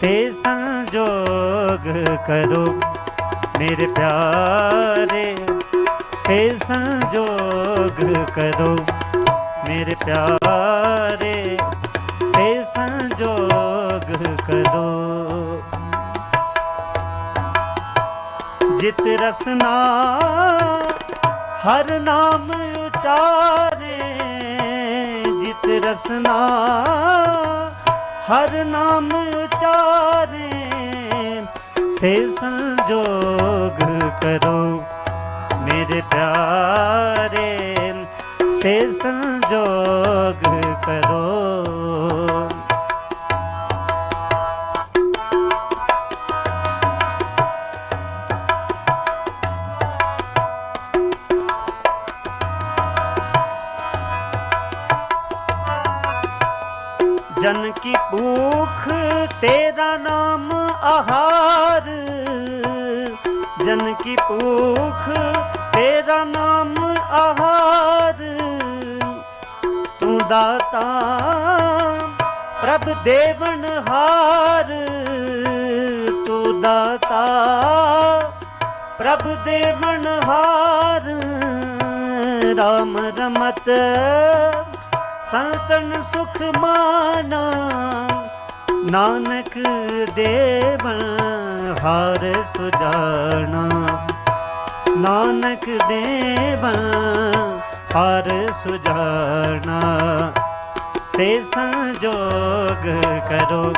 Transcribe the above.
ਸੇ ਸੰਜੋਗ ਕਰੋ ਮੇਰੇ ਪਿਆਰੇ। ਸੇ ਸੰਜੋਗ ਕਰੋ ਮੇਰੇ ਪਿਆਰੇ। ਸੇ ਸੰਜੋਗ ਕਰੋ। ਜਿਤ ਰਸਨਾ ਹਰ ਨਾਮ ਉਚਾਰੇ। ਜਿਤ ਰਸਨਾ ਹਰ ਨਾਮ ਉਚਾਰੇ ਸੇ ਸੰਜੋਗ ਕਰੋ। ਮੇਰੇ ਪਿਆਰੇ ਸੇ ਸੰਜੋਗ ਕਰੋ। ਜਨ ਕੀ ਭੂਖ, ਤੇਰਾ ਨਾਮ ਆਹਾਰ। ਜਨ ਕੀ ਭੂਖ, ਤੇਰਾ ਨਾਮ ਆਹਾਰ। ਤੂੰ ਦਾਤਾ, ਪ੍ਰਭ ਦੇਵਨ ਹਾਰ। ਤੂੰ ਦਾਤਾ, ਪ੍ਰਭ ਦੇਵਨ ਹਾਰ। ਰਾਮ ਰਮਤ ਸੰਤਨ ਸੁਖ ਮਾਨਾ ਨਾਨਕ ਦੇਵਨ ਹਾਰ ਸੁਜਾਣਾ ਨਾਨਕ ਦੇਵਨ ਹਰ ਸੁਜਾਨਾ ਸੇ ਸੰਜੋਗ ਕਰੋ।